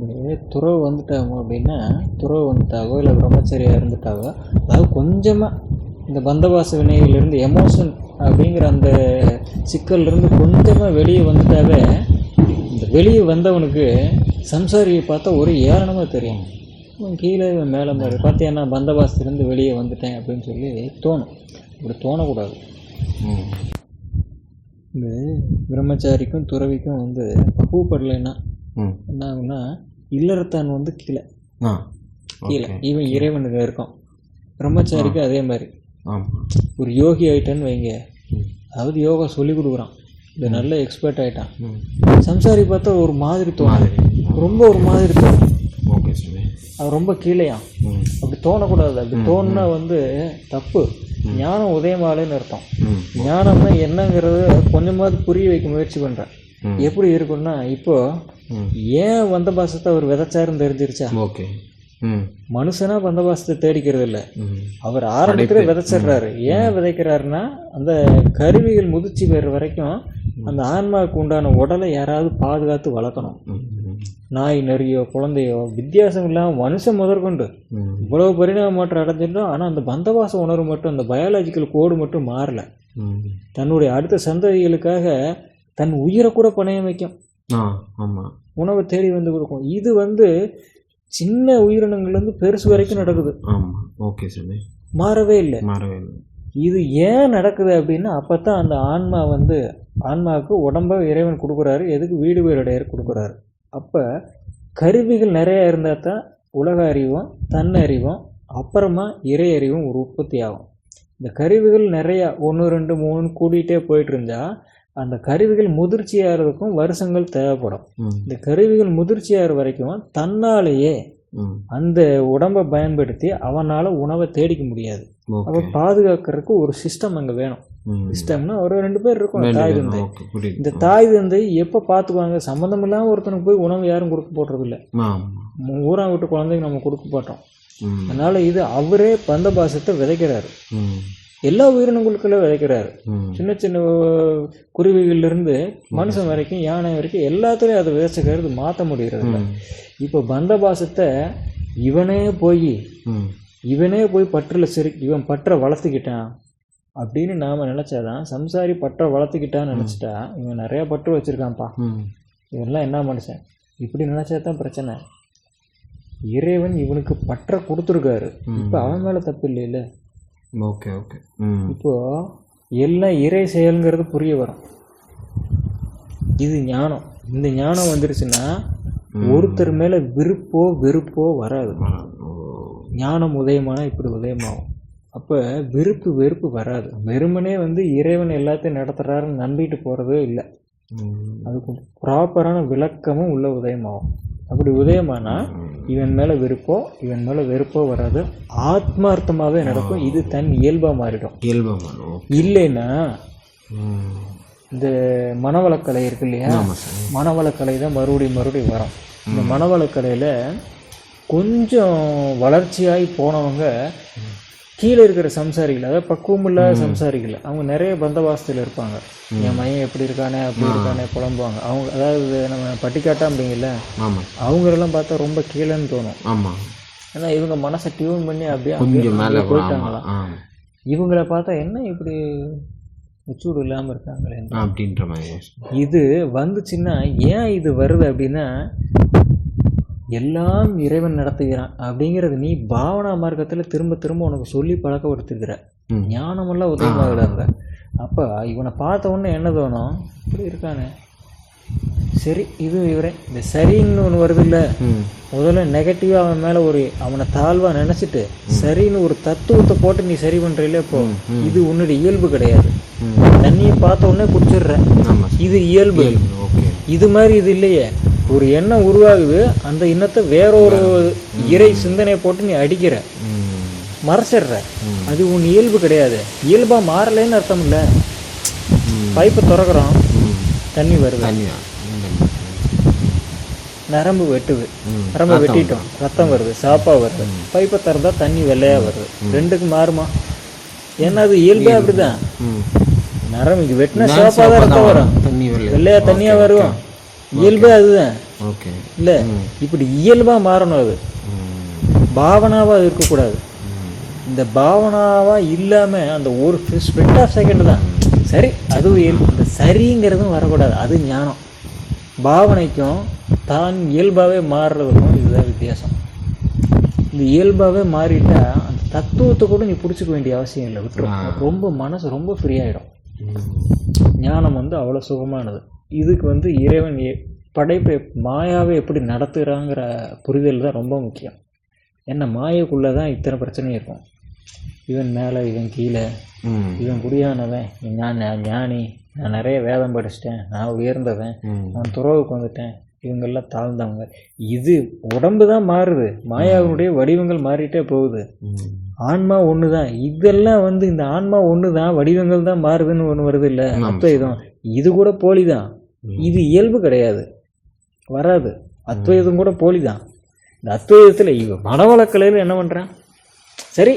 இந்த துறவு வந்துட்டாங்க அப்படின்னா துறவு வந்துட்டாவோ இல்லை பிரம்மச்சரியாக இருந்துட்டாவோ அதாவது கொஞ்சமாக இந்த பந்தவாச வினையிலிருந்து எமோஷன் அப்படிங்கிற அந்த சிக்கல்லேருந்து கொஞ்சமாக வெளியே வந்துட்டாவே இந்த வெளியே வந்தவனுக்கு சம்சாரியை பார்த்தா ஒரு ஏளனமாக தெரியும். கீழே மேலே மாதிரி. பார்த்தியா பந்தவாசத்துலேருந்து வெளியே வந்துட்டேன் அப்படின்னு சொல்லி தோணும். இப்படி தோணக்கூடாது. இந்த பிரம்மச்சாரிக்கும் துறவிக்கும் வந்து பக்குவப்படலைன்னா ம் என்ன ஆகும்னா இல்லறத்தான் வந்து கீழே. ஆ கீழே. இவன் இறைவனுக்கு இருக்கும் பிரம்மச்சாரிக்கு அதே மாதிரி. ஒரு யோகி ஆயிட்டான்னு வைங்க. அதாவது யோகா சொல்லி கொடுக்குறான். இது நல்ல எக்ஸ்பர்ட் ஆயிட்டான். சம்சாரி பார்த்தா ஒரு மாதிரி தோணும். ரொம்ப ஒரு மாதிரி தோணும். அது ரொம்ப கீழேயாம் ம். அப்படி தோணக்கூடாது. அப்படி தோணுனா வந்து தப்பு. ஞானம் உதயமாலேன்னு அர்த்தம். ஞானம்னா என்னங்கிறது கொஞ்சமாவது புரிய வைக்க முயற்சி பண்ணுறேன். எப்படி இருக்குன்னா இப்போ ம் ஏன் வந்த பாசத்தை அவர் விதைச்சாருன்னு தெரிஞ்சிருச்சா? ஓகே. ம். மனுஷனா பந்தபாசத்தை தேடிக்கிறது இல்லை. அவர் ஆரம்பத்துல விதைச்சிடுறாரு. ஏன் விதைக்கிறாருன்னா அந்த கருவிகள் முதிர்ச்சி பெற வரைக்கும் அந்த ஆன்மாவுக்கு உண்டான உடலை யாராவது பாதுகாத்து வளர்க்கணும். நாய் நரியோ குழந்தையோ வித்தியாசம் இல்லாமல் மனுஷன் முதற்கொண்டு. இவ்வளவு பரிணாம மாற்றம் அடைஞ்சிட்டோம் ஆனால் அந்த பந்தவாச உணர்வு மட்டும் அந்த பயாலஜிக்கல் கோடு மட்டும் மாறல. தன்னுடைய அடுத்த சந்ததிகளுக்காக தன் உயிரை கூட பணையம் வைக்கும். ஆமாம் உணவை தேடி வந்து கொடுக்கும். இது வந்து சின்ன உயிரினங்கள்லேருந்து பெருசு வரைக்கும் நடக்குது. ஆமாம் ஓகே சாமி மாறவே இல்லை. மாறவே இல்லை. இது ஏன் நடக்குது அப்படின்னா அப்போ தான் அந்த ஆன்மா வந்து ஆன்மாவுக்கு உடம்ப இறைவன் கொடுக்குறாரு எதுக்கு வீடு வீரடையர் கொடுக்குறாரு. அப்போ கருவிகள் நிறையா இருந்தால் தான் உலக அறிவும் தன்னறிவும் அப்புறமா இறை அறிவும் ஒரு உற்பத்தி ஆகும். இந்த கருவிகள் நிறையா ஒன்று ரெண்டு மூணுன்னு கூட்டிகிட்டே போயிட்டு இருந்தா அந்த கருவிகள் முதிர்ச்சியாகிறதுக்கும் வருஷங்கள் தேவைப்படும். இந்த கருவிகள் முதிர்ச்சியாகிற வரைக்கும் தன்னாலேயே அந்த உடம்பை பயன்படுத்தி அவனால் உணவை தேடிக்க முடியாது. அப்போ பாதுகாக்கிறதுக்கு ஒரு சிஸ்டம் அங்கே வேணும். சிஸ்டம்னா ஒரு ரெண்டு பேர் இருக்கும் தாய் தந்தை. இந்த தாய் தந்தை எப்போ பார்த்துக்குவாங்க சம்மந்தம் இல்லாமல் ஒருத்தனுக்கு போய் உணவு யாரும் கொடுக்க போடுறதில்ல ஆமாம் ஊரா விட்டு குழந்தைங்க நம்ம கொடுக்க மாட்டோம். ம். அதனால இது அவரே பந்த பாசத்தை விதைக்கிறாரு. எல்லா உயிரினங்களுக்குள்ள விதைக்கிறாரு சின்ன சின்ன அஹ், குருவிகள்ல இருந்து மனுஷன் வரைக்கும் யானை வரைக்கும் எல்லாத்துலேயும் அதை விதைச்சிக்கிறது மாற்ற முடியறது இல்ல. ம். இப்போ பந்த பாசத்தை இவனே போய் இவனே போய் பற்றில் சரி இவன் பற்றை வளர்த்துக்கிட்டான் அப்படின்னு நாம் நினச்சாதான் சம்சாரி பற்றை வளர்த்துக்கிட்டான்னு நினச்சிட்டா இவன் நிறையா பற்று வச்சுருக்கான்ப்பா. ம். இவன்லாம் என்ன மனுஷன்? இப்படி நினச்சா தான் பிரச்சனை. இறைவன் இவனுக்கு பற்றை கொடுத்துருக்காரு. இப்போ அவன் மேலே தப்பு இல்லைல்ல. Okay okay. ம். இப்போ எல்லாம் இறை செயல்ங்கிறது புரிய வரும். இது ஞானம். இந்த ஞானம் வந்துருச்சுன்னா ஒருத்தர் மேலே விருப்போ வெறுப்போ வராது. ஞானம் உதயமானா இப்படி உதயமாகும். அப்போ விருப்பு வெறுப்பு வராது. வெறுமனே வந்து இறைவன் எல்லாத்தையும் நடத்துகிறாருன்னு நம்பிட்டு போகிறதே இல்லை. அதுக்கு ப்ராப்பரான விளக்கமும் உள்ள உதயமாகும். அப்படி உதயமானா இவன் மேலே விருப்போ இவன் மேலே வெறுப்போ வராது. ஆத்மார்த்தமாகவே நடக்கும். இது தன் இயல்பாக மாறிடும். இயல்பமான ஓ இல்லைன்னா இந்த மனவளக்கலை இருக்கு இல்லையா? மனவளக்கலை தான் மறுபடியும் மறுபடியும் வரும். இந்த மனவளக்கலையில் கொஞ்சம் வளர்ச்சியாகி போனவங்க கீழே இருக்கிற சம்சாரிகள் அதாவது பக்குவம் இல்லாத சம்சாரிகள் அவங்க நிறைய பந்தவாசத்தில் இருப்பாங்க. என் மையம் எப்படி இருக்கானே அப்படி இருக்கானே புலம்புவாங்க. அவங்க அதாவது நம்ம பட்டிக்காட்டா அப்படிங்கல அவங்களெல்லாம் பார்த்தா ரொம்ப கீழேன்னு தோணும். ஆமாம் ஏன்னா இவங்க மனசை டியூன் பண்ணி அப்படியே போயிட்டாங்களாம் ஆ இவங்கள பார்த்தா என்ன இப்படி உச்சூடு இல்லாமல் இருக்காங்களே? அப்படின்ற மாதிரி. இது வந்துச்சுன்னா ஏன் இது வருது அப்படின்னா எல்லாம் இறைவன் நடத்துகிறான் அப்படிங்கிறது நீ பாவனா மார்க்கத்தில் திரும்ப திரும்ப உனக்கு சொல்லி பழக்கப்படுத்துகிற. ஞானமெல்லாம் உதயமாகிறாங்க அப்போ இவனை பார்த்த உடனே என்ன தோணும்? இப்படி இருக்கானே. சரி இது இவரே. இந்த சரின்னு ஒன்று வருது இல்லை முதல்ல நெகட்டிவாக அவன் மேலே ஒரு அவனை தாழ்வாக நினச்சிட்டு சரின்னு ஒரு தத்துவத்தை போட்டு நீ சரி பண்ணுறீல இப்போ. இது உன்னுடைய இயல்பு கிடையாது. தண்ணியை பார்த்த உடனே குடிச்சிடுற இது இயல்பு. இது மாதிரி இது இல்லையே. ஒரு எண்ணம் உருவாகுது அந்த எண்ணத்தை வேற ஒரு இறை சிந்தனையை போட்டு நீ அடிக்கிற. மறைச்சிடுற. அது உன் இயல்பு கிடையாது. இயல்பாக மாறலைன்னு அர்த்தம் இல்லை. பைப்பை திறக்கிறோம் தண்ணி வருது. நரம்பு வெட்டுது. நரம்பு வெட்டிட்டோம். ரத்தம் வருது சாப்பா வருது. பைப்பை திறந்தா தண்ணி வெள்ளையா வருது. ரெண்டுக்கு மாறுமா? ஏன்னா அது இயல்பே அப்படிதான். நரம்பு வெட்டினா சாப்பா தான் ரத்தம் வரும். வெள்ளையா தண்ணியா வரும் இயல்பே அதுதான். ஓகே. இல்லை இப்படி இயல்பாக மாறணும் அது. பாவனாவாக இருக்கக்கூடாது. இந்த பாவனாவாக இல்லாமல் அந்த ஒரு ஸ்பிரிட் ஆஃப் செகண்ட் தான். சரி அதுவும் இயல்பு இந்த சரிங்கிறதும் வரக்கூடாது. அது ஞானம். பாவனைக்கும் தான் இயல்பாகவே மாறுறதுக்கும் இதுதான் வித்தியாசம். இந்த இயல்பாகவே மாறிட்டா அந்த தத்துவத்தை கூட நீ பிடிச்சிக்க வேண்டிய அவசியம் இல்லை. விட்டுரும். ரொம்ப மனசு ரொம்ப ஃப்ரீ ஆகிடும் ஞானம் வந்து அவ்வளோ சுகமானது. இதுக்கு வந்து இறைவன் படைப்பை மாயாவை எப்படி நடத்துகிறாங்கிற புரிதல் தான் ரொம்ப முக்கியம். ஏன்னா மாயக்குள்ளே தான் இத்தனை பிரச்சனையும் இருக்கும். இவன் மேலே இவன் கீழே இவன் குடியானவன் நான் ஞானி நான் நிறைய வேதம் படிச்சிட்டேன் நான் உயர்ந்தவன் நான் துறவுக்கு வந்துட்டேன் இவங்கெல்லாம் தாழ்ந்தவங்க. இது உடம்பு தான் மாறுது. மாயாவுடைய வடிவங்கள் மாறிட்டே போகுது. ஆன்மா ஒன்று தான் இதெல்லாம் வந்து இந்த ஆன்மா ஒன்று தான் வடிவங்கள் தான் மாறுதுன்னு ஒன்று வருது இல்லை? அத்வைதம் இது கூட போலி தான் இது இயல்பு கிடையாது. வராது. அத்வைதம் கூட போலி தான் இந்த அத்வைதத்தில் இவ மனவளக்கலையில் என்ன பண்ணுறான் சரி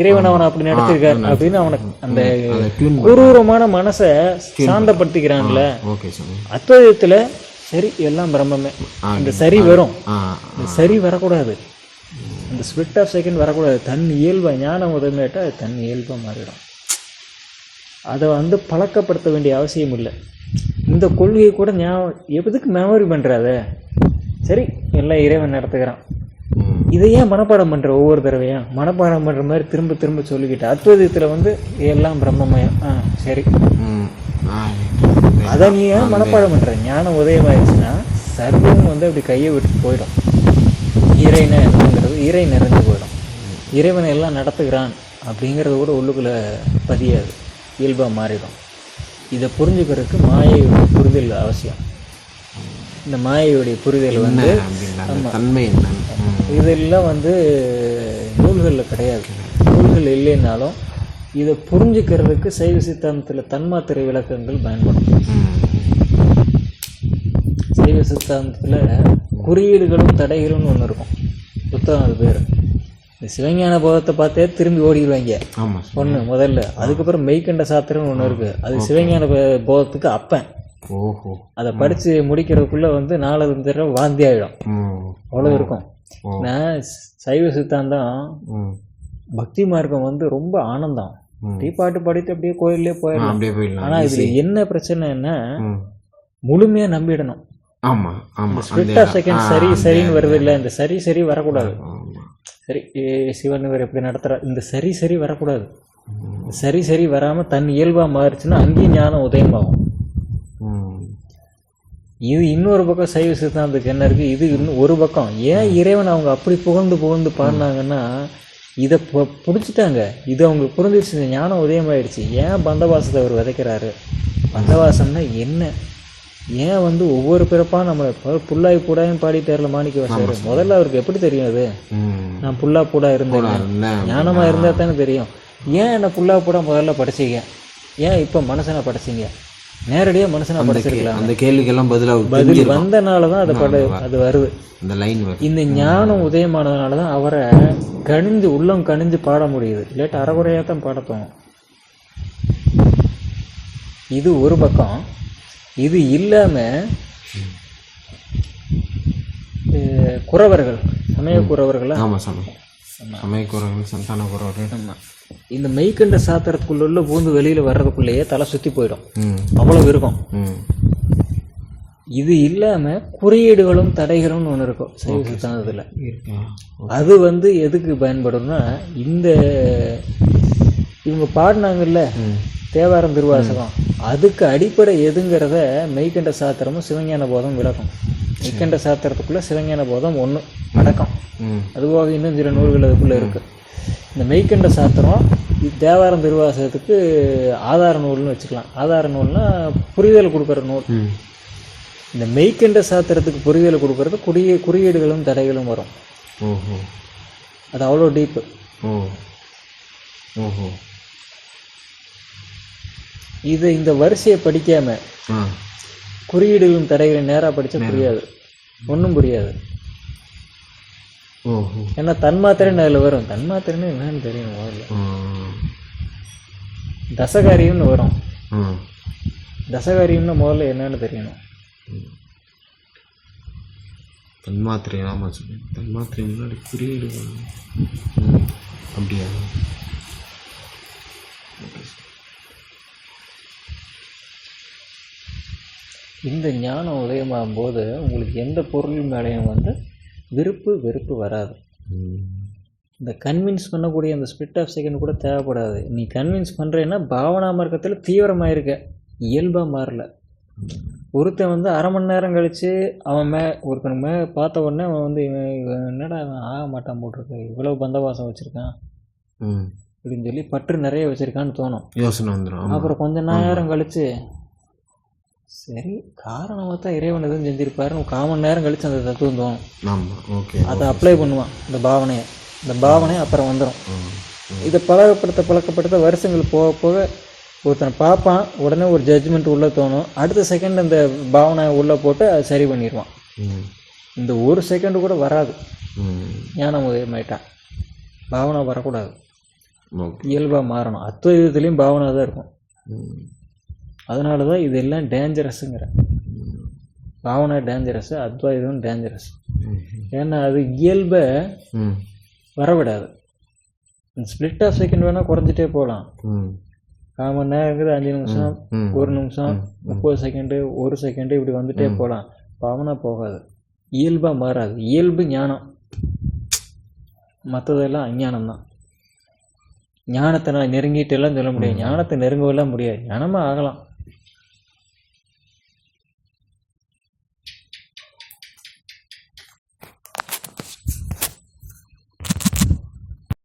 இறைவன் அவனை அப்படி நடத்திருக்கார் அப்படின்னு அவனை அந்த குரூரமான மனசை சாந்தப்படுத்திக்கிறான்ல. அத்வைதத்தில் சரி எல்லாம் பிரம்மமே. இந்த சரி வரும். இந்த சரி வரக்கூடாது. இந்த ஸ்பிரிட் ஆஃப் செகண்ட் வரக்கூடாது. தன் இயல்பா ஞானம் உதவிட்டா அது தன் இயல்பாக மாறிடும். அதை வந்து பழக்கப்படுத்த வேண்டிய அவசியம் இல்லை. இந்த கொள்கையை கூட ஞாபகம் எதுக்கு மெமரி பண்ணுறாத சரி எல்லாம் இறைவன் நடத்துகிறான். ம். இதை ஏன் மனப்பாடம் பண்ணுற ஒவ்வொரு தடவையும்? மனப்பாடம் பண்ணுற மாதிரி திரும்ப திரும்ப சொல்லிக்கிட்டு அத்வைதத்தில் வந்து எல்லாம் பிரம்மமயம். ஆ சரி. அதை நீ ஏன் மனப்பாடம் பண்ணுற ஞானம் உதயமாயிடுச்சுன்னா சர்வம் வந்து அப்படி கையை விட்டு போயிடும். இறைனா என்னங்கிறது இறை நிறைஞ்சு போயிடும். இறைவனை எல்லாம் நடத்துகிறான் அப்படிங்கிறது கூட உள்ளுக்குள்ளே பதியாது. இயல்பாக மாறிடும். இதை புரிஞ்சுக்கிறதுக்கு மாயையுடைய புரிதல் அவசியம். இந்த மாயையுடைய புரிதல் வந்து தன்மை என்ன? இதெல்லாம் வந்து நூல்களில் கிடையாது. நூல்கள் இல்லைன்னாலும் இதை புரிஞ்சுக்கிறதுக்கு சைவ சித்தாந்தத்தில் தன்மாத்திரை விளக்கங்கள் பயன்படும். சைவ சித்தாந்தத்தில் குறியீடுகளும் தடைகளும்னு ஒன்று இருக்கும். புத்தகம் அது பேர். சிவஞான போதத்தை பார்த்தே திரும்பி ஓடிடுவாங்க. ஆமாம் ஒன்று முதல்ல. அதுக்கப்புறம் மெய்கண்ட சாத்திரம்னு ஒன்று இருக்குது அது சிவஞான போதத்துக்கு அப்பன். ஓஹோ. அதை படித்து முடிக்கிறதுக்குள்ளே வந்து நாலு தடவை வாந்தி ஆகிடும் அவ்வளோ இருக்கும். நான் சைவ சித்தாந்தம் பக்தி மார்க்கம் வந்து ரொம்ப ஆனந்தம். டீ பாட்டு பாடிட்டு அப்படியே கோயிலே போயிடலாம். ஆனால் இதில் என்ன பிரச்சனைன்னா முழுமையாக நம்பிடணும். ஆமாம் ஆமாம் ஆஃப் செகண்ட் சரி சரின்னு வருது இல்லை. இந்த சரி சரி வரக்கூடாது. சரி ஏ, சிவன் இவர் எப்படி நடத்துறா இந்த சரி சரி வரக்கூடாது. சரி சரி வராமல் தன் இயல்பாக மாறுச்சுன்னா அங்கேயும் ஞானம் உதயமாகும். இது இன்னொரு பக்கம் சைவ சித்தாந்தத்துக்கு என்ன இருக்குது இது இன்னும் ஒரு பக்கம். ஏன் இறைவன் அவங்க அப்படி புகழ்ந்து புகழ்ந்து பாடினாங்கன்னா இதை பிடிச்சிட்டாங்க. இது அவங்களுக்கு புரிஞ்சிருச்சு இந்த ஞானம் உதயமாயிடுச்சு. ஏன் பந்தவாசத்தை அவர் விதைக்கிறாரு? பந்தவாசம்னா என்ன? ஏன் வந்து ஒவ்வொரு பிறப்பா நம்ம புல்லாய் பூடாயும் பாடிட்டார்ல மாணிக்க வாசகர் முதல்ல அவருக்கு எப்படி தெரியும் அது? நான் புல்லா பூடா இருந்தேன். ஞானமா இருந்தா தானே தெரியும். ஏன் என்ன புல்லா பூடா முதல்ல படிச்சீங்க? ஏன் இப்போ மனுஷனை படிச்சீங்க? நேரடியாக மனுஷனை படிச்சிருக்கலாம். அந்த கேள்விக்கெல்லாம் பதிலாக பதில் வந்தனால தான் அது பட அது வருது. அந்த லைன் இந்த ஞானம் உதயமானதுனால தான் அவரை கணிஞ்சு உள்ளம் கணிஞ்சு பாட முடியுது. இல்லாட்டி அறகுறையாக தான் பாட தோணும். இது ஒரு பக்கம். இது இல்லாமல் குறவர்கள் சமய குறவர்களா? ஆமாம் சாமி. சமயக்குறவர்கள் சந்தான குறவர்கள். ஆமாம் இந்த மெய்க்கண்ட சாத்திரத்துக்குள்ள உள்ள பூந்து வெளியில் வர்றதுக்குள்ளேயே தலை சுற்றி போயிடும். ம். அவ்வளோ இருக்கும். இது இல்லாமல் குறியீடுகளும் தடைகளும்னு ஒன்று இருக்கும். சைவ சித்தாந்தத்தில். அது வந்து எதுக்கு பயன்படும்னா இந்த இவங்க பாடினாங்கல்ல தேவாரம் திருவாசகம். அதுக்கு அடிப்படை எதுங்கிறத மெய்கண்ட சாத்திரமும் சிவஞான போதம் விளக்கும். மெய்கண்ட சாத்திரத்துக்குள்ள சிவஞான போதம் ஒன்று அடக்கம். அதுபோக இன்னும் சில நூல்கள் அதுக்குள்ளே இருக்குது இந்த மெய்கண்ட சாத்திரம் தேவாரம் திருவாசகத்துக்கு ஆதார நூல்னு வச்சுக்கலாம். ஆதார நூல்னா புரிதல் கொடுக்குற நூல். இந்த மெய்கண்ட சாத்திரத்துக்கு புரிதல் கொடுக்கறது குறிய குறியீடுகளும் தடைகளும் வரும். அது அவ்வளோ டீப்பு ஓஹோ. இது இந்த வரிசையை படிக்காம குறியீடுகளும் தடைகளும் நேராக படிச்சா புரியாது. ஒன்றும் புரியாது. ஏன்னா தன்மாத்திரைன்னு அதில் வரும். தன்மாத்திரைன்னு என்னன்னு தெரியும் முதல்ல. தசகாரியம்னு வரும். தசகாரியம்னு முதல்ல என்னன்னு தெரியணும். தன்மாத்திரை ஆமாம் சாமி தன்மாத்திரை முன்னாடி குறியீடு அப்படியா? இந்த ஞானம் உதயமாகும் போது உங்களுக்கு எந்த பொருள் மேலேயும் வந்து விருப்பு வெறுப்பு வராது. இந்த கன்வின்ஸ் பண்ணக்கூடிய அந்த ஸ்பிட் ஆஃப் செகண்ட் கூட தேவைப்படாது. நீ கன்வின்ஸ் பண்ணுறேன்னா பாவனா மார்க்கத்தில் தீவிரமாக இருக்க இயல்பாக மாறல. ஒருத்தன் வந்து அரை மணி நேரம் கழித்து அவன் மே ஒருத்தனுக்கு மே பார்த்த உடனே அவன் வந்து இவன் இவன் என்னடா இவன் ஆக மாட்டான் போட்டிருக்கு. இவ்வளோ பந்தவாசம் வச்சுருக்கான். அப்படின்னு சொல்லி பற்று நிறைய வச்சுருக்கான்னு தோணும். யோசனை வந்துடும் அப்புறம் கொஞ்ச நேரம் கழித்து சரி காரணமாக தான் இறைவன் எதுவும் செஞ்சிருப்பாரு. கால் மணி நேரம் கழித்து அந்த தத்துவம் தோணும். ஆமாம் ஓகே அதை அப்ளை பண்ணுவான் இந்த பாவனையை. இந்த பாவனை அப்புறம் வந்துடும் இதை பழக்கப்படுத்த பழக்கப்படுத்த வருஷங்கள் போக போக ஒருத்தனை பார்ப்பான் உடனே ஒரு ஜட்ஜ்மெண்ட் உள்ளே தோணும். அடுத்த செகண்ட் இந்த பாவனை உள்ளே போட்டு அதை சரி பண்ணிடுவான். இந்த ஒரு செகண்டு கூட வராது. ஞானம் உதயமாயிட்டான். பாவனை வரக்கூடாது. இயல்பாக மாறணும். அத்வைதத்துலேயும் பாவனை தான் இருக்கும். அதனால தான் இதெல்லாம் டேஞ்சரஸுங்கிற பாவனை டேஞ்சரஸ் அத்வைதம் டேஞ்சரஸ் ஏன்னா அது இயல்பை வரவிடாது. ஸ்பிளிட் ஆஃப் செகண்ட் வேணால் குறைஞ்சிட்டே போகலாம் கால் மணி நேரம் இருக்குது அஞ்சு நிமிஷம் ஒரு நிமிஷம் முப்பது செகண்டு ஒரு செகண்டு இப்படி வந்துட்டே போகலாம் பாவனா போகாது. இயல்பாக மாறாது. இயல்பு ஞானம். மற்றதெல்லாம் அஞ்ஞானம் தான். ஞானத்தை நான் நெருங்கிட்டு எல்லாம் சொல்ல முடியாது. ஞானத்தை நெருங்கவெல்லாம் முடியாது. ஞானமாக ஆகலாம்.